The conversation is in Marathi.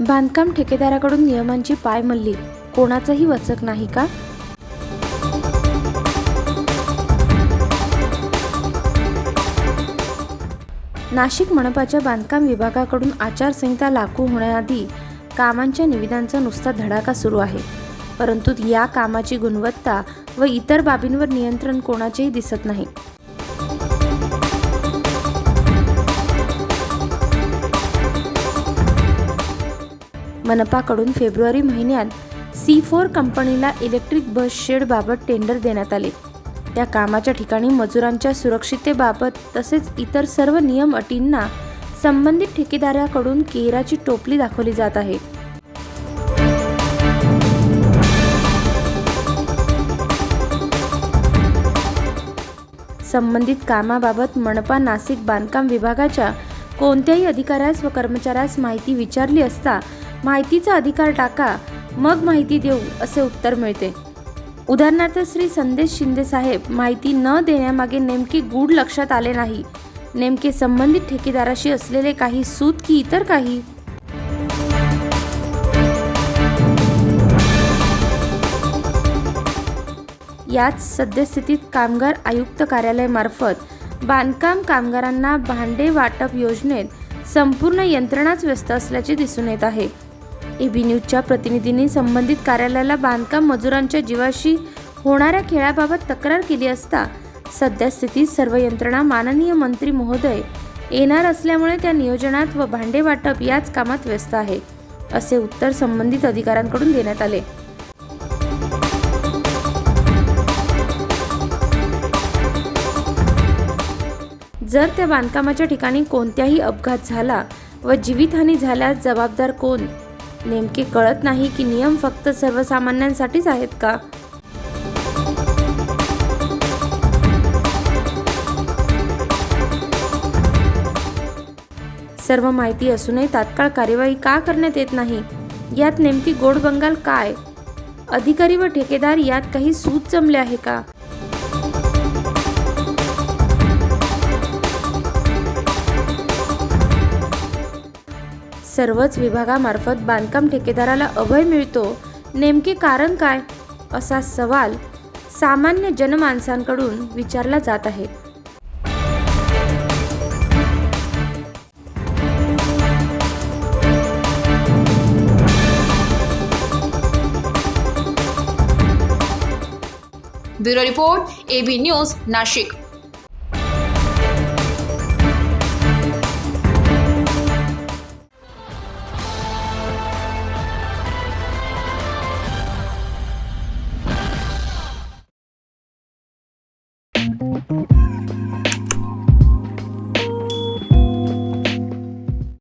बांधकाम ठेकेदाराकडून नियमांची पायमल्ली कोणाचंही वचक नाही का? नाशिक मनपाच्या बांधकाम विभागाकडून आचारसंहिता लागू होण्याआधी कामांच्या निविदांचा नुसता धडाका सुरू आहे. परंतु या कामाची गुणवत्ता व इतर बाबींवर नियंत्रण कोणाचेही दिसत नाही. मनपाकडून फेब्रुवारी महिन्यात सी फोर कंपनीला इलेक्ट्रिक बस शेडबाबत टेंडर देण्यात आले. त्या कामाच्या ठिकाणी मजुरांच्या सुरक्षिततेबाबत तसेच इतर सर्व नियम अटींना संबंधित ठेकेदाराकडून केराची टोपली दाखवली जात आहे. संबंधित कामाबाबत मनपा नाशिक बांधकाम विभागाच्या कोणत्याही अधिकाऱ्यास व कर्मचाऱ्यास माहिती विचारली असता माहितीचा अधिकार टाका मग माहिती देऊ असे उत्तर मिळते. उदाहरणार्थ श्री संदेश शिंदे साहेब माहिती न देण्यामागे नेमके गूढ लक्षात आले नाही. नेमके संबंधित ठेकेदाराशी असलेले काही सूत की इतर काही? याच सद्यस्थितीत कामगार आयुक्त कार्यालयामार्फत बांधकाम कामगारांना भांडे वाटप योजनेत संपूर्ण यंत्रणाच व्यस्त असल्याचे दिसून येत आहे. एबी न्यूजच्या प्रतिनिधींनी संबंधित कार्यालयाला बांधकाम मजुरांच्या जीवाशी होणाऱ्या खेळाबाबत तक्रार केली असता सद्यस्थितीत सर्व यंत्रणा माननीय मंत्री महोदय येणार असल्यामुळे त्या नियोजनात व भांडे वाटप याच कामात व्यस्त आहे असे उत्तर संबंधित अधिकाऱ्यांकडून देण्यात आले. जर त्या बांधकामाच्या ठिकाणी कोणत्याही अपघात झाला व जीवितहानी झाल्यास जबाबदार कोण? नेमके कळत नाही की नियम फक्त सर्वसामान्यांसाठीच आहेत का? सर्व माहिती असूनही तात्काळ कार्यवाही का करण्यात येत नाही? यात नेमकी गोड बंगाल काय? अधिकारी व ठेकेदार यात काही सूत जमले आहे का? सर्वच विभागामार्फत बांधकाम ठेकेदाराला अभय मिळतो. नेमके कारण काय? असा सवाल सामान्य जनमानसांकडून विचारला जात आहे. Bureau report AB news Nashik.